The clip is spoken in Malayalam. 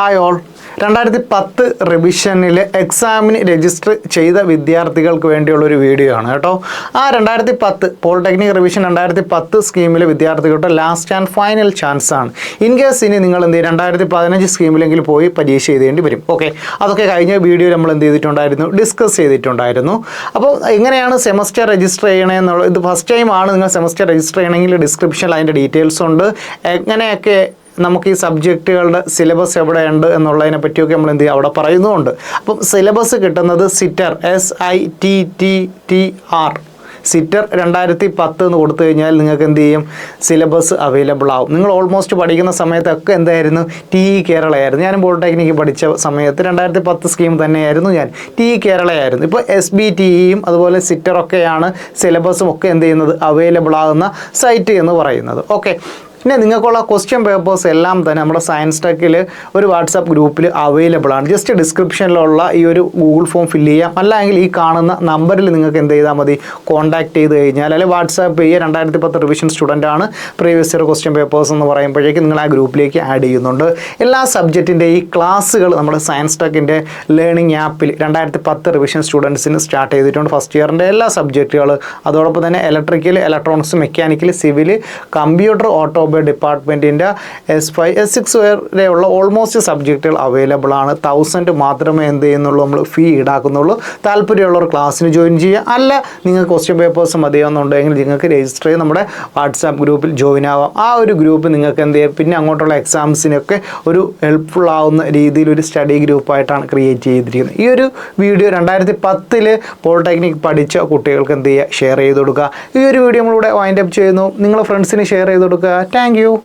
ഹായ് ഓൾ രണ്ടായിരത്തി പത്ത് റിവിഷനിൽ എക്സാമിന് രജിസ്റ്റർ ചെയ്ത വിദ്യാർത്ഥികൾക്ക് വേണ്ടിയുള്ളൊരു വീഡിയോ ആണ് കേട്ടോ. ആ രണ്ടായിരത്തി പത്ത് പോളിടെക്നിക് റിവിഷൻ രണ്ടായിരത്തി പത്ത് സ്കീമിലെ വിദ്യാർത്ഥികളുടെ ലാസ്റ്റ് ആൻഡ് ഫൈനൽ ചാൻസ് ആണ്. ഇൻ കേസ് ഇനി നിങ്ങൾ എന്ത് ചെയ്യും രണ്ടായിരത്തി പതിനഞ്ച് സ്കീമിലെങ്കിലും പോയി പരീക്ഷ എഴുതേണ്ടി വരും. ഓക്കെ അതൊക്കെ കഴിഞ്ഞ വീഡിയോ നമ്മൾ എന്ത് ചെയ്തിട്ടുണ്ടായിരുന്നു? ഡിസ്കസ് ചെയ്തിട്ടുണ്ടായിരുന്നു. അപ്പോൾ എങ്ങനെയാണ് സെമസ്റ്റർ രജിസ്റ്റർ ചെയ്യണമെന്നുള്ള ഇത് ഫസ്റ്റ് ടൈം ആണ് നിങ്ങൾ സെമസ്റ്റർ രജിസ്റ്റർ ചെയ്യണമെങ്കിൽ ഡിസ്ക്രിപ്ഷനിൽ അതിന്റെ ഡീറ്റെയിൽസ് ഉണ്ട്. എങ്ങനെയൊക്കെ നമുക്ക് ഈ സബ്ജക്റ്റുകളുടെ സിലബസ് എവിടെയുണ്ട് എന്നുള്ളതിനെ പറ്റിയൊക്കെ നമ്മൾ എന്ത് ചെയ്യുക അവിടെ പറയുന്നുമുണ്ട്. അപ്പം സിലബസ് കിട്ടുന്നത് sitter S I T T T R sitter രണ്ടായിരത്തി പത്ത് എന്ന് കൊടുത്തു കഴിഞ്ഞാൽ നിങ്ങൾക്ക് എന്ത് ചെയ്യും? സിലബസ് അവൈലബിൾ ആവും. നിങ്ങൾ ഓൾമോസ്റ്റ് പഠിക്കുന്ന സമയത്തൊക്കെ എന്തായിരുന്നു? ടി ഇ കേരളയായിരുന്നു. ഞാനും പോളിടെക്നിക്ക് പഠിച്ച സമയത്ത് രണ്ടായിരത്തി പത്ത് സ്കീം തന്നെയായിരുന്നു ഞാൻ. ടി ഇ കേരളയായിരുന്നു. ഇപ്പോൾ എസ് ബി ടി ഇയും അതുപോലെ സിറ്ററൊക്കെയാണ് സിലബസും ഒക്കെ എന്ത് ചെയ്യുന്നത്? അവൈലബിൾ ആകുന്ന സൈറ്റ് എന്ന് പറയുന്നത്. ഓക്കെ പിന്നെ നിങ്ങൾക്കുള്ള ക്വസ്റ്റ്യൻ പേപ്പേഴ്സ് എല്ലാം തന്നെ നമ്മുടെ സയൻസ് ടെക്കിൽ ഒരു വാട്സാപ്പ് ഗ്രൂപ്പിൽ അവൈലബിൾ ആണ്. ജസ്റ്റ് ഡിസ്ക്രിപ്ഷനിലുള്ള ഈ ഒരു ഗൂഗിൾ ഫോം ഫില്ല് ചെയ്യാം. അല്ലെങ്കിൽ ഈ കാണുന്ന നമ്പറിൽ നിങ്ങൾക്ക് എന്ത് ചെയ്താൽ മതി? കോൺടാക്ട് ചെയ്ത് കഴിഞ്ഞാൽ അല്ലെങ്കിൽ വാട്സാപ്പ് ചെയ്യുക രണ്ടായിരത്തി പത്ത് റിവിഷൻ ആണ് പ്രീവിയസ് ഇയർ ക്വസ്റ്റ്യൻ പേപ്പേഴ്സ് എന്ന് പറയുമ്പോഴേക്കും നിങ്ങൾ ആ ഗ്രൂപ്പിലേക്ക് ആഡ് ചെയ്യുന്നുണ്ട്. എല്ലാ സബ്ജക്റ്റിന്റെ ഈ ക്ലാസ്സുകൾ നമ്മുടെ സയൻസ് ടെക്കിന്റെ ലേണിംഗ് ആപ്പിൽ രണ്ടായിരത്തി പത്ത് റിവിഷൻ സ്റ്റുഡൻസിന് സ്റ്റാർട്ട് ചെയ്തിട്ടുണ്ട്. ഫസ്റ്റ് ഇയറിന്റെ എല്ലാ സബ്ജക്റ്റുകൾ അതോടൊപ്പം തന്നെ electrical electronics mechanical civil computer automobile ഡിപ്പാർട്ട്മെന്റിന്റെ എസ് ഫൈവ് എസ് സിക്സ് വരെയുള്ള ഓൾമോസ്റ്റ് സബ്ജക്റ്റുകൾ അവൈലബിൾ ആണ്. തൗസൻഡ് മാത്രമേ എന്ത് ചെയ്യുന്നുള്ളൂ നമ്മൾ ഫീ ഈടാക്കുന്നുള്ളൂ. താല്പര്യമുള്ളവർ ക്ലാസ്സിന് ജോയിൻ ചെയ്യുക. അല്ല നിങ്ങൾക്ക് ക്വസ്റ്റ്യൻ പേപ്പേഴ്സ് മതിയാവുന്നുണ്ടെങ്കിൽ നിങ്ങൾക്ക് രജിസ്റ്റർ ചെയ്ത് നമ്മുടെ വാട്സാപ്പ് ഗ്രൂപ്പിൽ ജോയിൻ ആവാം. ആ ഒരു ഗ്രൂപ്പ് നിങ്ങൾക്ക് എന്ത് ചെയ്യും? പിന്നെ അങ്ങോട്ടുള്ള എക്സാംസിനൊക്കെ ഒരു ഹെൽപ്ഫുൾ ആവുന്ന രീതിയിൽ ഒരു സ്റ്റഡി ഗ്രൂപ്പായിട്ടാണ് ക്രിയേറ്റ് ചെയ്തിരിക്കുന്നത്. ഈ ഒരു വീഡിയോ രണ്ടായിരത്തി പത്തിൽ പോളിടെക്നിക് പഠിച്ച കുട്ടികൾക്ക് എന്ത് ചെയ്യുക? ഷെയർ ചെയ്ത് കൊടുക്കുക. ഈ ഒരു വീഡിയോ നമ്മളിവിടെ വൈൻഡപ്പ് ചെയ്യുന്നു. നിങ്ങളുടെ ഫ്രണ്ട്സിന് ഷെയർ ചെയ്ത് കൊടുക്കുക. താങ്ക്